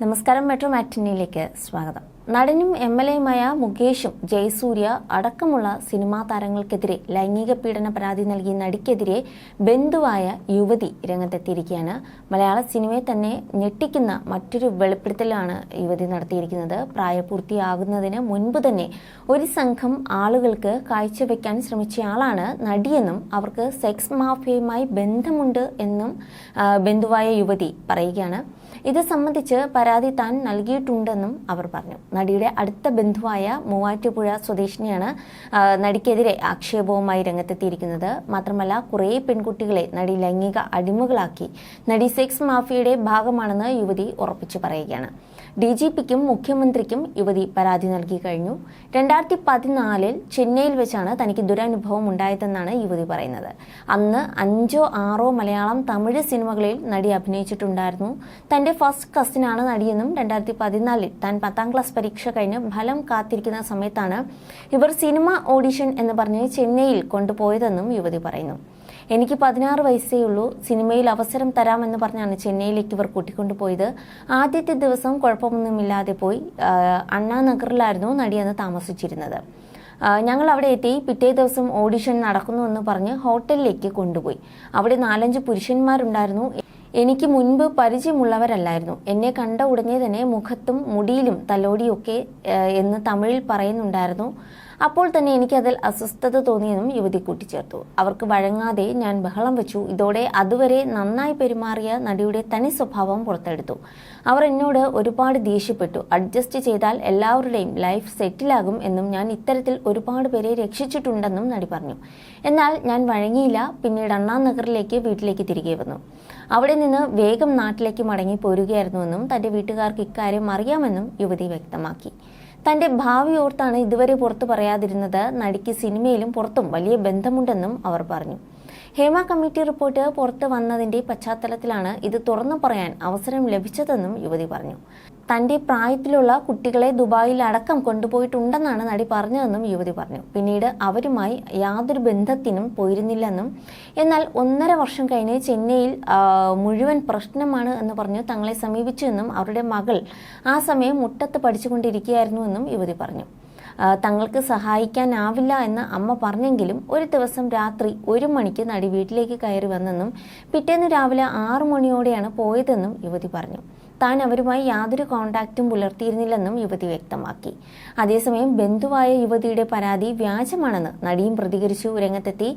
നമസ്കാരം മെട്രോ മാറ്റിനിയിലേക്ക് സ്വാഗതം. നടനും എം എൽ എയുമായ മുകേഷും ജയസൂര്യ അടക്കമുള്ള സിനിമാ താരങ്ങൾക്കെതിരെ ലൈംഗിക പീഡന പരാതി നൽകിയ നടിക്കെതിരെ ബന്ധുവായ യുവതി രംഗത്തെത്തിയിരിക്കുകയാണ്. മലയാള സിനിമയെ തന്നെ ഞെട്ടിക്കുന്ന മറ്റൊരു വെളിപ്പെടുത്തലാണ് യുവതി നടത്തിയിരിക്കുന്നത്. പ്രായപൂർത്തിയാകുന്നതിന് മുൻപ് തന്നെ ഒരു സംഘം ആളുകൾക്ക് കാഴ്ചവെക്കാൻ ശ്രമിച്ചയാളാണ് നടിയെന്നും അവർക്ക് സെക്സ് മാഫിയയുമായി ബന്ധമുണ്ട് എന്നും ബന്ധുവായ യുവതി പറയുകയാണ്. ഇത് സംബന്ധിച്ച് പരാതി താൻ നൽകിയിട്ടുണ്ടെന്നും അവർ പറഞ്ഞു. നടിയുടെ അടുത്ത ബന്ധുവായ മൂവാറ്റുപുഴ സ്വദേശിനിയാണ് നടിക്കെതിരെ ആക്ഷേപവുമായി രംഗത്തെത്തിയിരിക്കുന്നത്. മാത്രമല്ല കുറേ പെൺകുട്ടികളെ നടി ലൈംഗിക അടിമകളാക്കി. നടി സെക്സ് മാഫിയയുടെ ഭാഗമാണെന്ന് യുവതി ഉറപ്പിച്ചു പറയുകയാണ്. ഡി ജി പിക്കും മുഖ്യമന്ത്രിക്കും യുവതി പരാതി നൽകി കഴിഞ്ഞു. രണ്ടായിരത്തി പതിനാലിൽ ചെന്നൈയിൽ വെച്ചാണ് തനിക്ക് ദുരനുഭവം ഉണ്ടായതെന്നാണ് യുവതി പറയുന്നത്. അന്ന് അഞ്ചോ ആറോ മലയാളം തമിഴ് സിനിമകളിൽ നടി അഭിനയിച്ചിട്ടുണ്ടായിരുന്നു. ഫസ്റ്റ് കസിനാണ് നടിയെന്നും രണ്ടായിരത്തി പതിനാലിൽ താൻ പത്താം ക്ലാസ് പരീക്ഷ കഴിഞ്ഞ് ഫലം കാത്തിരിക്കുന്ന സമയത്താണ് ഇവർ സിനിമ ഓഡിഷൻ എന്ന് പറഞ്ഞ് ചെന്നൈയിൽ കൊണ്ടുപോയതെന്നും യുവതി പറയുന്നു. എനിക്ക് പതിനാറ് വയസ്സേ ഉള്ളൂ സിനിമയിൽ അവസരം തരാമെന്ന് പറഞ്ഞാണ് ചെന്നൈയിലേക്ക് ഇവർ കൂട്ടിക്കൊണ്ടുപോയത്. ആദ്യത്തെ ദിവസം കുഴപ്പമൊന്നുമില്ലാതെ പോയി അണ്ണാ നഗറിലായിരുന്നു നടി അന്ന് താമസിച്ചിരുന്നത് ഞങ്ങൾ അവിടെ എത്തി പിറ്റേ ദിവസം ഓഡിഷൻ നടക്കുന്നുവെന്ന് പറഞ്ഞ് ഹോട്ടലിലേക്ക് കൊണ്ടുപോയി. അവിടെ നാലഞ്ച് പുരുഷന്മാരുണ്ടായിരുന്നു. എനിക്ക് മുൻപ് പരിചയമുള്ളവരല്ലായിരുന്നു. എന്നെ കണ്ട ഉടനെ തന്നെ മുഖത്തും മുടിയിലും തലോടിയൊക്കെ എന്ന് തമിഴിൽ പറയുന്നുണ്ടായിരുന്നു. അപ്പോൾ തന്നെ എനിക്കതിൽ അസ്വസ്ഥത തോന്നിയെന്നും യുവതി കൂട്ടിച്ചേർത്തു. അവർക്ക് വഴങ്ങാതെ ഞാൻ ബഹളം വെച്ചു. ഇതോടെ അതുവരെ നന്നായി പെരുമാറിയ നടിയുടെ തനി സ്വഭാവം പുറത്തെടുത്തു. അവർ എന്നോട് ഒരുപാട് ദേഷ്യപ്പെട്ടു. അഡ്ജസ്റ്റ് ചെയ്താൽ എല്ലാവരുടെയും ലൈഫ് സെറ്റിലാകും എന്നും ഞാൻ ഇത്തരത്തിൽ ഒരുപാട് പേരെ രക്ഷിച്ചിട്ടുണ്ടെന്നും നടി പറഞ്ഞു. എന്നാൽ ഞാൻ വഴങ്ങിയില്ല. പിന്നീട് അണ്ണാ നഗറിലേക്ക് വീട്ടിലേക്ക് തിരികെ വന്നു. അവിടെ നിന്ന് വേഗം നാട്ടിലേക്ക് മടങ്ങി പോരുകയായിരുന്നുവെന്നും തന്റെ വീട്ടുകാർക്ക് ഇക്കാര്യം അറിയാമെന്നും യുവതി വ്യക്തമാക്കി. തന്റെ ഭാവി ഓർത്താണ് ഇതുവരെ പുറത്തു പറയാതിരുന്നത്. നടിക്ക് സിനിമയിലും പുറത്തും വലിയ ബന്ധമുണ്ടെന്നും അവർ പറഞ്ഞു. ഹേമ കമ്മിറ്റി റിപ്പോർട്ട് പുറത്തു വന്നതിന്റെ പശ്ചാത്തലത്തിലാണ് ഇത് തുറന്നു പറയാൻ അവസരം ലഭിച്ചതെന്നും യുവതി പറഞ്ഞു. തന്റെ പ്രായത്തിലുള്ള കുട്ടികളെ ദുബായിൽ അടക്കം കൊണ്ടുപോയിട്ടുണ്ടെന്നാണ് നടി പറഞ്ഞതെന്നും യുവതി പറഞ്ഞു. പിന്നീട് അവരുമായി യാതൊരു ബന്ധത്തിനും പോയിരുന്നില്ലെന്നും എന്നാൽ ഒന്നര വർഷം കഴിഞ്ഞ് ചെന്നൈയിൽ മുഴുവൻ പ്രശ്നമാണ് എന്ന് പറഞ്ഞ് തങ്ങളെ സമീപിച്ചുവെന്നും അവരുടെ മകൾ ആ സമയം മുട്ടത്ത് പഠിച്ചുകൊണ്ടിരിക്കുകയായിരുന്നുവെന്നും യുവതി പറഞ്ഞു. തങ്ങൾക്ക് സഹായിക്കാനാവില്ല എന്ന് അമ്മ പറഞ്ഞെങ്കിലും ഒരു ദിവസം രാത്രി ഒരു മണിക്ക് നടി വീട്ടിലേക്ക് കയറി വന്നെന്നും പിറ്റേന്ന് രാവിലെ ആറു മണിയോടെയാണ് പോയതെന്നും യുവതി പറഞ്ഞു. താൻ അവരുമായി യാതൊരു കോണ്ടാക്റ്റും പുലർത്തിയിരുന്നില്ലെന്നും യുവതി വ്യക്തമാക്കി. അതേസമയം ബന്ധുവായ യുവതിയുടെ പരാതി വ്യാജമാണെന്ന് നടിയും പ്രതികരിച്ചു രംഗത്തെത്തി.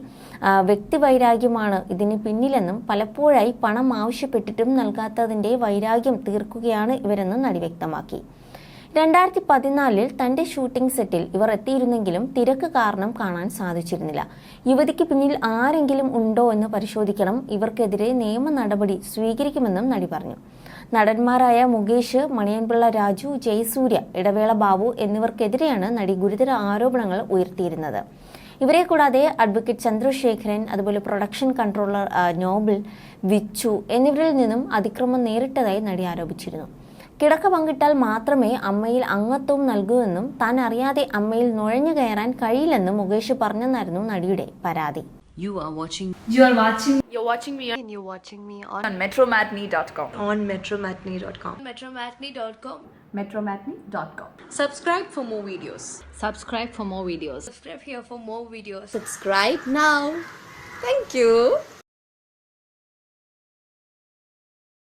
വ്യക്തിവൈരാഗ്യമാണ് ഇതിന് പിന്നിലെന്നും പലപ്പോഴായി പണം ആവശ്യപ്പെട്ടിട്ടും നൽകാത്തതിന്റെ വൈരാഗ്യം തീർക്കുകയാണ് ഇവരെന്ന് നടി വ്യക്തമാക്കി. രണ്ടായിരത്തി പതിനാലിൽ തന്റെ ഷൂട്ടിംഗ് സെറ്റിൽ ഇവർ എത്തിയിരുന്നെങ്കിലും തിരക്ക് കാരണം കാണാൻ സാധിച്ചിരുന്നില്ല. യുവതിക്ക് പിന്നിൽ ആരെങ്കിലും ഉണ്ടോ എന്ന് പരിശോധിക്കണം. ഇവർക്കെതിരെ നിയമ നടപടി സ്വീകരിക്കുമെന്നും നടി പറഞ്ഞു. നടന്മാരായ മുകേഷ് മണിയൻപിള്ള രാജു ജയസൂര്യ ഇടവേള ബാബു എന്നിവർക്കെതിരെയാണ് നടി ഗുരുതര ആരോപണങ്ങൾ ഉയർത്തിയിരുന്നത്. ഇവരെ കൂടാതെ അഡ്വക്കേറ്റ് ചന്ദ്രശേഖരൻ അതുപോലെ പ്രൊഡക്ഷൻ കൺട്രോളർ നോബിൾ വിച്ചു എന്നിവരിൽ നിന്നും അതിക്രമം നേരിട്ടതായി നടി ആരോപിച്ചിരുന്നു. കിടക്ക പങ്കിട്ടാൽ മാത്രമേ അമ്മയിൽ അംഗത്വം നൽകൂവെന്നും താൻ അറിയാതെ അമ്മയിൽ നുഴഞ്ഞു കയറാൻ കഴിയില്ലെന്നും മുകേഷ് പറഞ്ഞെന്നായിരുന്നു നടിയുടെ പരാതി You are watching You are watching You're watching me and you're watching me on, on metromatney.com. on metromatney.com. metromatney.com. metromatney.com. Subscribe for more videos. subscribe for more videos. Subscribe here for more videos. Subscribe now. Thank you.